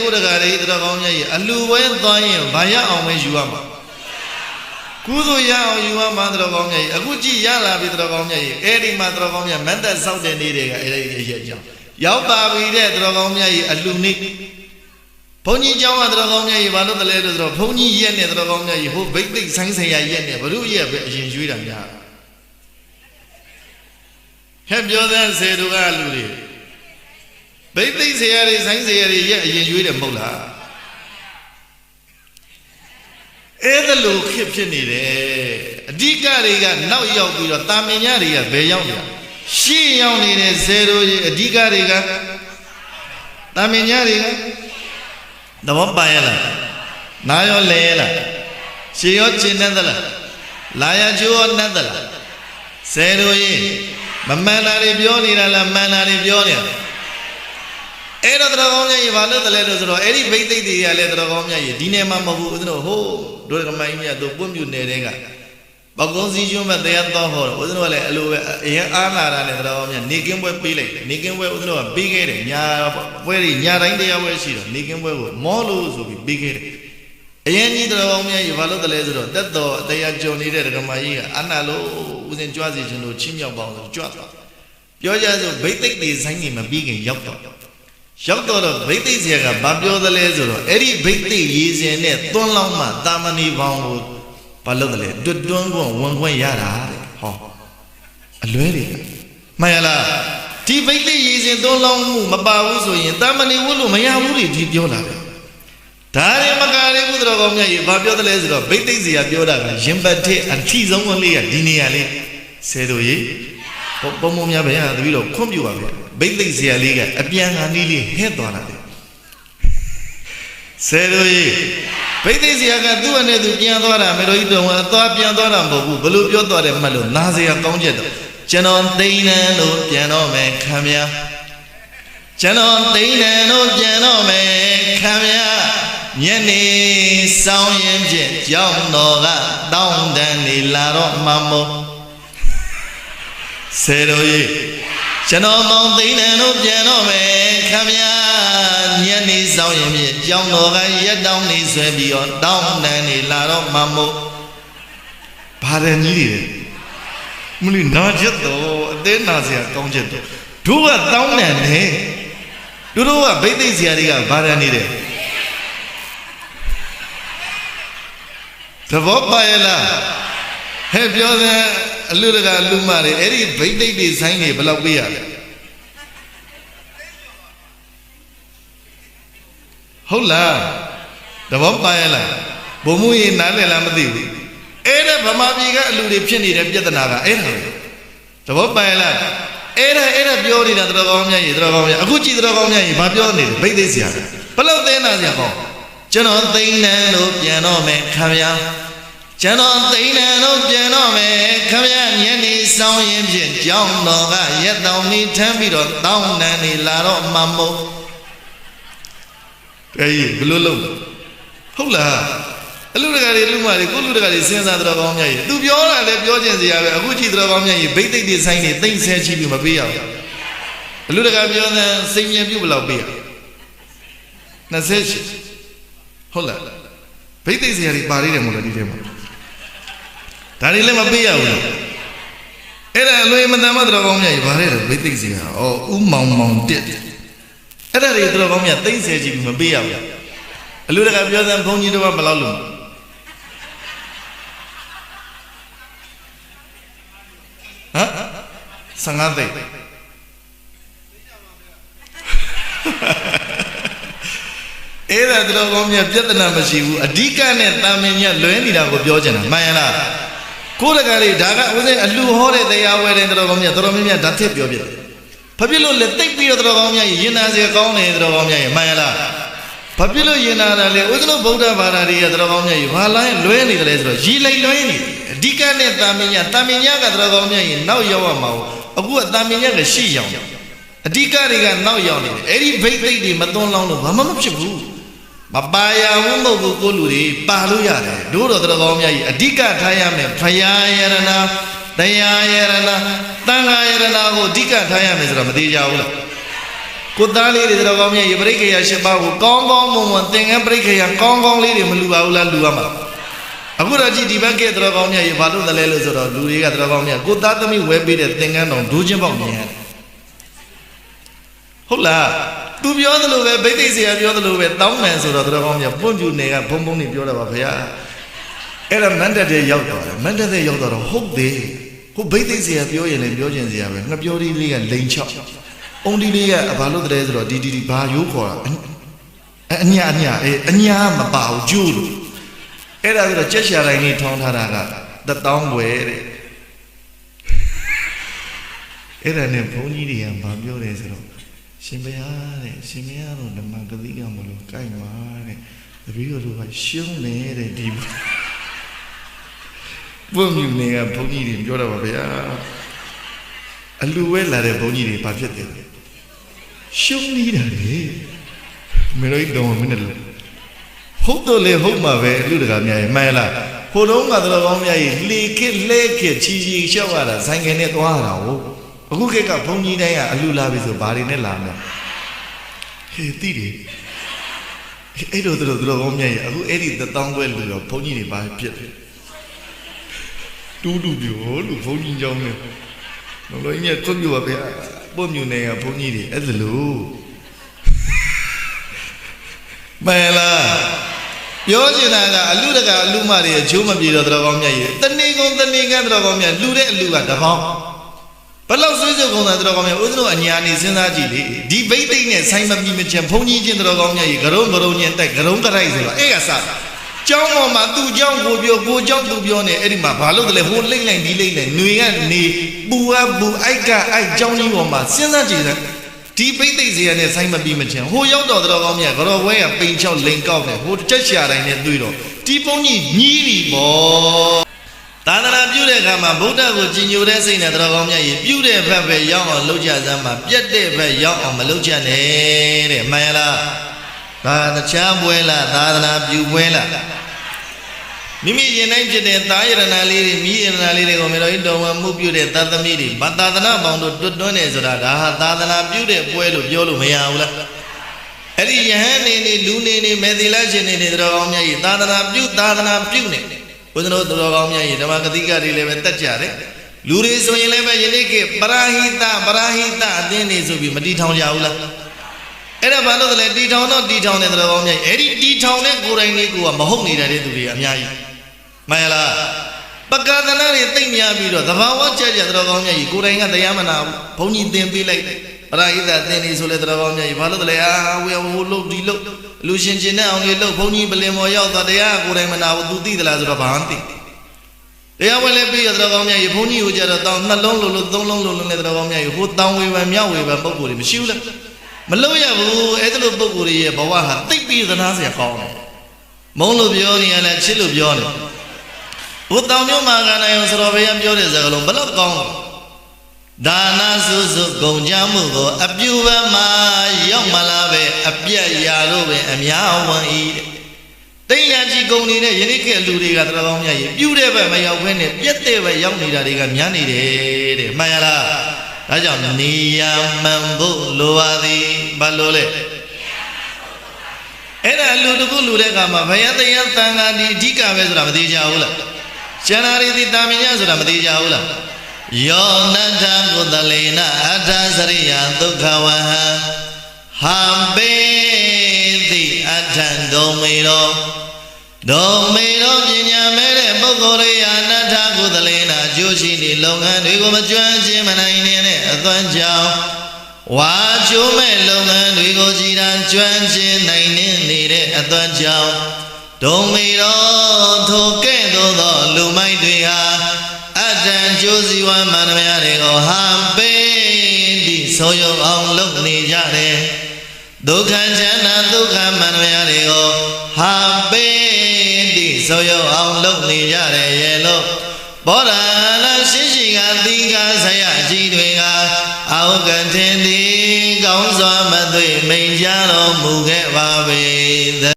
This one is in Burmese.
ကိုယ်တကာတွေတတော်ကောင်းမြတ်ကြီးအလူဝဲသွားရင်ဘာရအောင်ပဲယူရမှာကုသိုလ်ရအောင်ယူရမှာတတော်ကောင်းမြတ်ကြီးအခုကြည့်ရလာပြီတတော်ကောင်းမြတ်ကြီးအဲ့ဒီမှာတတော်ကောင်းမြတ်မတ်သက်ဆောက်တဲ့နေ့တွေကအဲ့ဒီရဲ့ကြောင့်ရောက်ပါပြီတဲ့တတော်ကောင်းမြတ်ကြီးအလူနေ့ဘုန်းကြီးကျောင်းကတတော်ကောင်းမြတ်ကြီးဘာလို့တလဲလို့ဆိုတော့ဘုန်းကြီးရက်နဲ့တတော်ကောင်းမြတ်ကြီးဟိုဗိတ်သိက်ဆိုင်းဆိုင်ရရက်နဲ့ဘုရုရက်ပဲအရင်ရွေးတာများဟဲ့ပြောတဲ့စေတို့ကလူတွေ ဘိတ်ဘိတ်ဆရာတွေဆိုင်ဆရာတွေရက်အရင်ရွေးတယ်မဟုတ်လားအဲ့ဒါလိုခစ်ဖြစ်နေတယ်အဓိကတွေကနောက်ရောက်ပြီးတော့တာမင်ညတွေကဘယ်ရောက်လဲရှေ့ရောက်နေတဲ့ဇေရိုကြီးအဓိကတွေကတာမင်ညတွေကသဘောပါရဲ့လားနာရောလဲရဲ့လားရှေ့ရောကျင်နေသလားလာရချိုးရောနှက်သလားဇေရိုကြီးမမှန်တာတွေပြောနေတာလားမှန်တာတွေပြောနေတာ အဲ့တော့တော်ကောင်းမြတ်ကြီးဘာလို့တလဲလို့ဆိုတော့အဲ့ဒီဘိသိက်တွေကလည်းတော်ကောင်းမြတ်ကြီးဒီနယ်မှာမဟုတ်ဘူးဦးဇင်းတို့ဟိုးတို့ကမိုင်းမြတ်တို့ပွတ်မြူနယ်တဲ့ကပောက်ကုန်းစည်းကျွန်းမဲ့တရားတော်ဟောတော့ဦးဇင်းတို့ကလည်းအလိုပဲအရင်အားလာတာနဲ့တော်ကောင်းမြတ်နေကင်းပွဲပေးလိုက်တယ်နေကင်းပွဲဦးဇင်းတို့ကပေးခဲ့တယ်ညာပွဲတွေညာတိုင်းတရားပွဲရှိတော့နေကင်းပွဲကိုမောလို့ဆိုပြီးပေးခဲ့တယ်အရင်ကြီးတော်ကောင်းမြတ်ကြီးဘာလို့တလဲဆိုတော့တက်တော်တရားကြုံနေတဲ့ဒကမာကြီးကအနာလို့ဦးဇင်းကြွားစီခြင်းလို့ချင်းမြောက်ပါအောင်ဆိုကြွားသွားပြောကြဆိုဘိသိက်တွေဆိုင်ကြီးမပြီးခင်ရောက်တော့ ရောက်တော့ဗိသိက်ဆရာကဘာပြောသလဲဆိုတော့အဲ့ဒီဗိသိက်ရေးစဉ်နဲ့သွန်းလောင်းမှတာမဏီဘောင်ကိုဘာလုပ်တယ်လဲတွတ်တွန်းကွန်ဝန်ခွင့်ရတာတဲ့ဟောအလွဲတွေမှန်ရလားဒီဗိသိက်ရေးစဉ်သွန်းလောင်းမှုမပါဘူးဆိုရင်တာမဏီဝတ်လို့မရဘူးလေဒီပြောတာပဲဒါရမကာရီဘုဒ္ဓတော်ကောင်းမြတ်ကြီးဘာပြောသလဲဆိုတော့ဗိသိက်ဆရာပြောတာကရင်ပတ်ထက်အထီဆုံးကလေးကဒီနေရာလေးဆယ်တို့ကြီး ပုံပုံများပဲဟာတပည့်တော်ခွန့်ပြပါဗျဘိသိက်ဆရာလေးကအပြန်ခံနီးလေးဟဲ့သွားတာလေဆယ်တို့ကြီးဘိသိက်ဆရာကသူ့အနေနဲ့သူပြန်သွားတာမေတော်ကြီးတော်ကအသွားပြန်သွားတာမဟုတ်ဘူးဘလို့ပြောသွားတယ်မှတ်လို့နားစရာကောင်းချက်တော့ကျွန်တော်သိန်းနန်းလို့ပြန်တော့မယ်ခံမကျွန်တော်သိန်းနန်းလို့ပြန်တော့မယ်ခံမညနေဆောင်ရင်ဖြင့်ကြောင်းတော်ကတောင်းတန်နေလာတော့မှမို့ ဆယ်တော်ကြီးကျွန်တော်မောင်သိန်းတယ်လို့ပြန်တော့မယ်ခမညာညနေဆောင်ရင်ဖြင့်ကြောင်းတော်ကရက်တောင်းနေဆွဲပြီးတော့တောင်းတန်နေလာတော့မှမို့ဘာရန်ကြီးတွေမလို့နာချက်တော့အသေးနာစရာကောင်းချက်တော့တို့ကတောင်းတန်တယ်တို့တို့ကဗိသိက်စရာတွေကဘာရန်နေတယ်သဘောပါရဲ့လားဟဲ့ပြောတဲ့ အလူတကအလူမတွေအဲ့ဒီဗိသိက်တွေဆိုင်းတွေဘယ်လောက်ပေးရလဲဟုတ်လားသဘောပါရဲ့လားဘုံမှုရင်နားလည်လားမသိဘူးအဲ့ဒါဗမာပြည်ကအလူတွေဖြစ်နေတဲ့ပြဿနာကအဲ့ဒါပဲသဘောပါရဲ့လားအဲ့ဒါအဲ့ဒါပြောနေတာတော်ကောင်းမြတ်ကြီးတော်ကောင်းမြတ်အခုကြည့်တော်ကောင်းမြတ်ကြီးဘာပြောနေလဲဗိသိက်ဆရာဘယ်လောက်သိနာစရာကောင်းကျွန်တော်သိန်းတယ်လို့ပြန်တော့မယ်ခဗျာကျွန်တော်သိန်းတယ်လို့ပြန်တော့မယ်ခဗျာညနေ ဆောင်ရင်ဖြင့်ကြောင်းတော်ကရက်တောင်နေထမ်းပြီးတော့တောင်းတန်နေလာတော့မှမို့အေးဘလို့လုံးဟုတ်လားအလူတကာတွေလူမတွေကိုလူတကာတွေစဉ်းစားတော်ကောင်းမြတ်ကြီးသူပြောတာလည်းပြောခြင်းစရာပဲအခုကြည့်တော်ကောင်းမြတ်ကြီးဘိတ်သိက်တွေဆိုင်နေသိမ့်ဆဲချီပြီးမပေးရဘူးအလူတကာပြောတဲ့စိတ်မြင်ပြုတ်ဘယ်လောက်ပေးရ28ဟုတ်လားဘိသိက်စရာတွေပါနေတယ်မို့လားဒီထဲမှာဒါတွေလည်းမပေးရဘူးလား အဲ့ဒါအလွေမတန်မတော်ကောင်းမြတ်ကြီးဗါတဲ့ဘိသိက်စရာဩဥမောင်မောင်တက်အဲ့ဒါတွေတော်ကောင်းမြတ်သိမ့်ဆဲကြည့်ပြီးမပေးရဘူးအလူတကပြောတဲ့ဘုန်းကြီးတို့ကဘယ်လောက်လုံးဟမ်15သိန်းအဲ့ဒါတော်ကောင်းမြတ်ပြဿနာမရှိဘူးအဓိကနဲ့တာမင်ညလွဲနေတာကိုပြောချင်တာမှန်ရလား ကိုယ်တကယ်လေးဒါကဦးစိအလှဟောတဲ့တရားဝဲတဲ့တော်ကောင်းမြတ်တော်မြတ်မြတ်ဓာတ်ထည့်ပြောပြတယ်ဘာဖြစ်လို့လဲတိတ်ပြီးတော့တော်ကောင်းမြတ်ရင်နာစေကောင်းတယ်တော်ကောင်းမြတ်မှန်ရလားဘာဖြစ်လို့ရင်နာတယ်လဲဦးဇင်းတို့ဗုဒ္ဓဘာသာတွေရဲ့တော်ကောင်းမြတ်ကြီးဘာလိုင်းလွဲနေတယ်လဲဆိုတော့ရီလိုက်လွဲနေအဓိကနဲ့တာမင်ညတာမင်ညကတော်ကောင်းမြတ်ကြီးနောက်ရောက်ရမှာအခုကတာမင်ညကရှေ့ရောက်အဓိကတွေကနောက်ရောက်နေတယ်အဲ့ဒီဘိတ်သိက်တွေမသွန်းလောင်းလို့ဘာမှမဖြစ်ဘူး မပါရဘူးမဟုတ်ဘူးကိုလူတွေပါလို့ရတယ်တို့တော်တော်ကောင်းမြတ်ကြီးအဓိကထားရမယ်ဖရာယရဏတရားယရဏတန်ခါယရဏကိုအဓိကထားရမယ်ဆိုတော့မသေးကြဘူးလားကိုသားလေးတွေတော်ကောင်းမြတ်ရေပရိခေယ၈ပါးကိုကောင်းကောင်းမွန်မွန်သင်္ကန်းပရိခေယကောင်းကောင်းလေးတွေမလူပါဘူးလားလူရမှာအခုတော့ကြည့်ဒီဘက်ကတော်ကောင်းမြတ်ရေဘာလို့တလဲလို့ဆိုတော့လူတွေကတော်ကောင်းမြတ်ကိုသားသမီးဝဲပေးတဲ့သင်္ကန်းတော်ဒိုးချင်းပေါက်မြင်ရတယ်ဟုတ်လား သူပြောသလိုပဲဗိသိက်ဆရာပြောသလိုပဲတောင်းမယ်ဆိုတော့တော်ကောင်းမြတ်ပွန့်ပြူနေကဘုံဘုံနေပြောတာပါဗျာအဲ့ဒါမန္တတဲ့ရောက်သွားတယ်မန္တတဲ့ရောက်သွားတော့ဟုတ်တယ်ဟိုဗိသိက်ဆရာပြောရင်လည်းပြောချင်စရာပဲငါပြောဒီလေးကလိန်ချောက်အုံဒီလေးကဘာလို့တည်းဆိုတော့ဒီဒီဒီဘာရိုးခေါ်တာအအညာအညာအေးအညာမပါဘူးကျိုးလို့အဲ့ဒါဆိုတော့ကြက်ရှာတိုင်းလေးထောင်းထားတာကတတောင်းွယ်တဲ့အဲ့ဒါနဲ့ဘုန်းကြီးတွေကဘာပြောလဲဆိုတော့ ရှင်ဘုရားတဲ့ရှင်ဘုရားတော့ဓမ္မဂတိကမလို့ကြိုက်ပါတဲ့တပည့်တော်တို့ကရှုံးနေတဲ့ဒီဘုံမြူနေကဘုန်းကြီးတွေပြောတာပါဗျာအလူဝဲလာတဲ့ဘုန်းကြီးတွေဘာဖြစ်တယ်လဲရှုံးနေတာလေမင်းတို့တော့မင်းလည်းဟုတ်တော့လေဟုတ်မှာပဲလူတကာများရဲ့မှန်လားဟိုတုန်းကတော့ကောင်းများရဲ့လေခစ်လဲခစ်ချီချီလျှောက်ရတာဆိုင်ကယ်နဲ့သွားတာဟုတ် အခုခေတ်ကဘုန်းကြီးတိုင်းကအလူလာပြီဆိုဘာတွေနဲ့လာမလဲဟေးတိတယ်အဲ့လိုတို့တို့ကောင်းများရဲ့အခုအဲ့ဒီတောင်းပွဲလူတော့ဘုန်းကြီးတွေဘာဖြစ်တယ်တူးတူးပြောလို့ဘုန်းကြီးကြောင်းနဲ့တော့လည်းညက်ကွပြောပါဗျာပုံမြူနေကဘုန်းကြီးတွေအဲ့ဒါလို့မှန်လားပြောချင်တာကအလူတကအလူမတွေအချိုးမပြေတော့တော်ကောင်းမြတ်ကြီးတဏီကုံတဏီကတော်ကောင်းမြတ်လူတဲ့အလူကတပေါင်း ဘလောက်ဆွေးဆွေးကုံတာတော်ကောင်းမြတ်ဦးဇင်းတို့အညာနေစဉ်းစားကြည့်လေဒီဘိသိက်နဲ့ဆိုင်မပြီးမချင်ဘုန်းကြီးချင်းတော်ကောင်းမြတ်ကြီးဂရုံဂရုံညင်တိုက်ဂရုံတရိုက်ဆိုတော့အဲ့ကစားကျောင်းပေါ်မှာသူ့ကျောင်းကိုပြောကိုကျောင်းသူပြောနေအဲ့ဒီမှာဘာလို့တလဲဟိုလိမ့်လိုက်ဒီလိမ့်လိုက်ຫນွေကနေပူအပူအိုက်ကအိုက်ကျောင်းကြီးပေါ်မှာစဉ်းစားကြည့်စမ်းဒီပိတ်သိက်စရာနဲ့ဆိုင်မပြီးမချင်ဟိုရောက်တော့တော်ကောင်းမြတ်ကြော်ဝဲကပိန်ချောက်လိန်ကောက်နေဟိုတက်ရှာတိုင်းနဲ့တွေ့တော့ဒီပုံကြီးညီးပြီပေါ့ သာသနာပြုတဲ့အခါမှာဗုဒ္ဓကိုကြည်ညိုတဲ့စိတ်နဲ့တော်ကောင်းမြတ်ကြီးပြုတဲ့ဘက်ပဲရောက်အောင်လုပ်ကြစမ်းမှာပြက်တဲ့ဘက်ရောက်အောင်မလုပ်ကြနဲ့တဲ့မှန်ရလားဒါတခြားပွဲလားသာသနာပြုပွဲလားမိမိရင်တိုင်းဖြစ်တဲ့သာယရဏလေးတွေမိယရဏလေးတွေကိုမြေတော်ကြီးတော်ဝင်မှုပြုတဲ့သာသမီတွေဗသာသနာပေါင်းတို့တွတ်တွန်းနေဆိုတာဒါဟာသာသနာပြုတဲ့ပွဲလို့ပြောလို့မရဘူးလားအဲ့ဒီယဟန်နေနေလူနေနေမေသီလရှင်နေနေတော်ကောင်းမြတ်ကြီးသာသနာပြုသာသနာပြုနေ ဘုရားတို့တော်ကောင်းမြတ်ကြီးဓမ္မဂတိကတွေလည်းပဲတက်ကြတယ်လူတွေဆိုရင်လည်းပဲယနေ့ခေတ်ပရာဟိတပရာဟိတအသင်းနေဆိုပြီးမတီထောင်ကြဘူးလားအဲ့ဒါဘာလို့လဲတီထောင်တော့တီထောင်နေတော်ကောင်းမြတ်ကြီးအဲ့ဒီတီထောင်တဲ့ကိုယ်တိုင်လေးကိုကမဟုတ်နေတဲ့သူတွေအများကြီးမှန်လားပကသနာတွေတိတ်များပြီးတော့သဘာဝကြကြတော်ကောင်းမြတ်ကြီးကိုယ်တိုင်ကတရားမနာဘူးဘုန်းကြီးသင်ပေးလိုက်တယ် ပရာဟိတသင်နေဆိုလဲတော်ကောင်းမြတ်ကြီးဘာလို့လဲအာဝေဟိုလုတ်ဒီလုတ်လူရှင်ချင်းနဲ့အောင်လေးလုတ်ဘုန်းကြီးပလင်မော်ရောက်တော့တရားကိုယ်တိုင်မနာဘူး तू သိသလားဆိုတော့ဘာမှမသိတရားဝင်လည်းပြီးရတော်ကောင်းမြတ်ကြီးဘုန်းကြီးကိုကြတော့တောင်းနှလုံးလုံးလုံးသုံးလုံးလုံးလုံးနဲ့တော်ကောင်းမြတ်ကြီးဟိုတောင်းဝေဖန်မြောက်ဝေဖန်ပုံကိုယ်တွေမရှိဘူးလားမလို့ရဘူးအဲ့ဒါလိုပုံကိုယ်တွေရဲ့ဘဝဟာတိတ်ပြီးသနာစရာကောင်းတယ်မုန်းလို့ပြောနေရလဲချစ်လို့ပြောနေဘုတောင်မြို့မှာကနိုင်အောင်ဆိုတော့ဘုရားပြောတဲ့စကားလုံးဘလို့ကောင်းလဲ ဒါနစုစုဂုံကြမှုကို အပြုဘမှာရောက်မလာပဲအပြက်ရာလို့ပဲအများဝန်ဤတဲ့တိညာကြီးဂုံနေတဲ့ယနေ့ခေတ်လူတွေကတော်ကောင်းမြတ်ကြီးပြုတဲ့ဘက်မရောက်ဘဲနဲ့ပြက်တဲ့ဘက်ရောက်နေတာတွေကများနေတယ်တဲ့မှန်ရလားဒါကြောင့်နေရမှန်ဖို့လိုပါသည်ဘာလို့လဲအဲ့ဒါလူတခုလူတဲ့အခါမှာဘယတရားတန်ခါဒီအဓိကပဲဆိုတာမသေးကြဘူးလားကျန်တာတွေဒီတာမညဆိုတာမသေးကြဘူးလား ယောနတ္ထကုသလေနအတ္ထစရိယဒုက္ခဝဟံဟံပေတိအဋ္ဌံဒုံမေရောဒုံမေရောပညာမဲ့တဲ့ပုဂ္ဂိုလ်ရိယာနတ္ထကုသလေနအကျိုးရှိသည့်လုပ်ငန်းတွေကိုမကျွမ်းခြင်းမနိုင်တဲ့အသွမ်းကြောင့်ဝါချိုးမဲ့လုပ်ငန်းတွေကိုကြည်တံကျွမ်းခြင်းနိုင်နေနေတဲ့အသွမ်းကြောင့်ဒုံမေရောထိုကဲ့သို့သောလူမိုက်တွေဟာအ တ္တံကျိုးစီဝါမန္တမယတွေကိုဟံပေတိဆိုယုံအောင်လုပ်နေကြတယ်ဒုက္ခချမ်းသာဒုက္ခမန္တမယတွေကိုဟံပေတိဆိုယုံအောင်လုပ်နေကြတယ်ရဲ့လို့ဘောဓလာရှိရှိကသီကဆရာကြီးတွေကအောက်ကထင်သည်ကောင်းစွာမသွေမိန်ကြတော်မူခဲ့ပါပေ